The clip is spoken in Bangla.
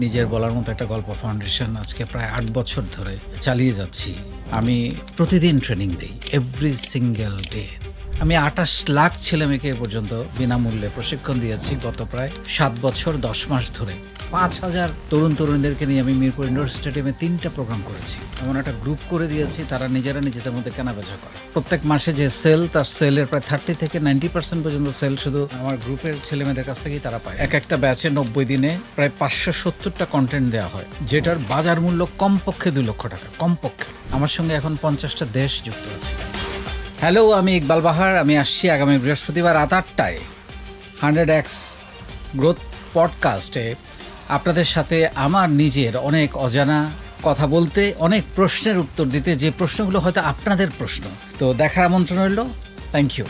নিজের বলার মতো একটা গল্প ফাউন্ডেশন আজকে প্রায় আট বছর ধরে চালিয়ে যাচ্ছি। আমি প্রতিদিন ট্রেনিং দিই এভরি সিঙ্গেল ডে আমি আটাশ লাখ ছেলে মেয়েকে এ পর্যন্ত বিনামূল্যে প্রশিক্ষণ দিয়েছি গত প্রায় সাত বছর, দশ মাস ধরে। পাঁচ হাজার তরুণ তরুণীদেরকে নিয়ে আমি মিরপুর ইন্ডোর স্টেডিয়ামে তিনটা প্রোগ্রাম করেছি। এমন একটা গ্রুপ করে দিয়েছি, তারা নিজেরা নিজেদের মধ্যে কেনাবেচা করে। প্রত্যেক মাসে যে সেল, তার সেলের প্রায় থার্টি থেকে নাইনটি পার্সেন্ট পর্যন্ত সেল শুধু আমার গ্রুপের ছেলে মেয়েদের কাছ থেকেই তারা পায়। এক একটা ব্যাচে নব্বই দিনে প্রায় পাঁচশো সত্তরটা কন্টেন্ট দেওয়া হয়, যেটার বাজার মূল্য কমপক্ষে দুই লক্ষ টাকা, কমপক্ষে। আমার সঙ্গে এখন পঞ্চাশটা দেশ যুক্ত আছে। হ্যালো, আমি ইকবাল বাহার, আমি আসছি আগামী বৃহস্পতিবার রাত আটটায়। হান্ড্রেড এক্স গ্রোথ পডকাস্টে। আপনাদের সাথে আমার নিজের অনেক অজানা কথা বলতে, অনেক প্রশ্নের উত্তর দিতে যে প্রশ্নগুলো হয়তো আপনাদের প্রশ্ন। তো দেখার আমন্ত্রণ রইল। Thank you